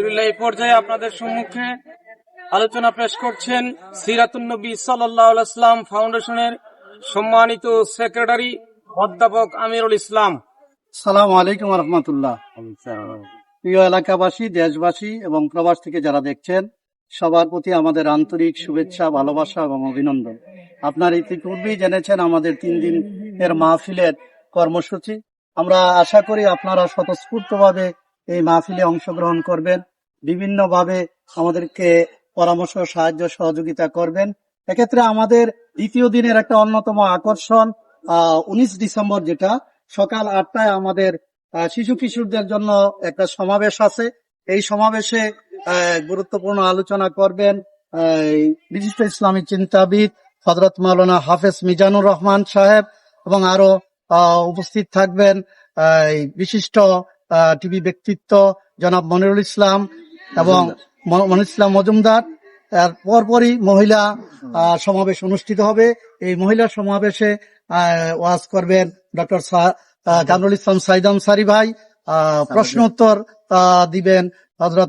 আলহামদুলিল্লাহ, এই পর্যায়ে আপনাদের সম্মুখে আলোচনা পেশ করছেন সিরাতুন্নবী সাল্লাম ফাউন্ডেশনের সম্মানিত সেক্রেটারি অধ্যাপক আমিরুল ইসলাম। সালাম আলাইকুম রহমতুল্লাহ। প্রিয় এলাকাবাসী, দেশবাসী এবং প্রবাস থেকে যারা দেখছেন, সবার প্রতি আমাদের আন্তরিক শুভেচ্ছা, ভালোবাসা এবং অভিনন্দন। আপনার ইতিপূর্বেই জেনেছেন আমাদের তিন দিন এর মাহফিলের কর্মসূচি। আমরা আশা করি আপনারা স্বতঃস্ফূর্তভাবে এই মাহফিলে অংশগ্রহণ করবেন। বিভিন্নভাবে আমাদেরকে পরামর্শ, সাহায্য, সহযোগিতা করবেন। এক্ষেত্রে আমাদের দ্বিতীয় দিনের একটা অন্যতম আকর্ষণ উনিশ ডিসেম্বর যেটা, সকাল আটটায় আমাদের শিশু কিশোরদের জন্য একটা সমাবেশ আছে। এই সমাবেশে গুরুত্বপূর্ণ আলোচনা করবেন বিশিষ্ট ইসলামী চিন্তাবিদ হজরত মাওলানা হাফেজ মিজানুর রহমান সাহেব এবং আরও উপস্থিত থাকবেন বিশিষ্ট টিভি ব্যক্তিত্ব জনাব মনিরুল ইসলাম। এবং মন ইসলাম মজুমদার তার পরপরই মহিলা আহ, সমাবেশ অনুষ্ঠিত হবে। এই মহিলা সমাবেশে ওয়াজ করবেন ডক্টর জামরুল ইসলাম সাইদাম সারি ভাই। প্রশ্ন উত্তর দিবেন হজরত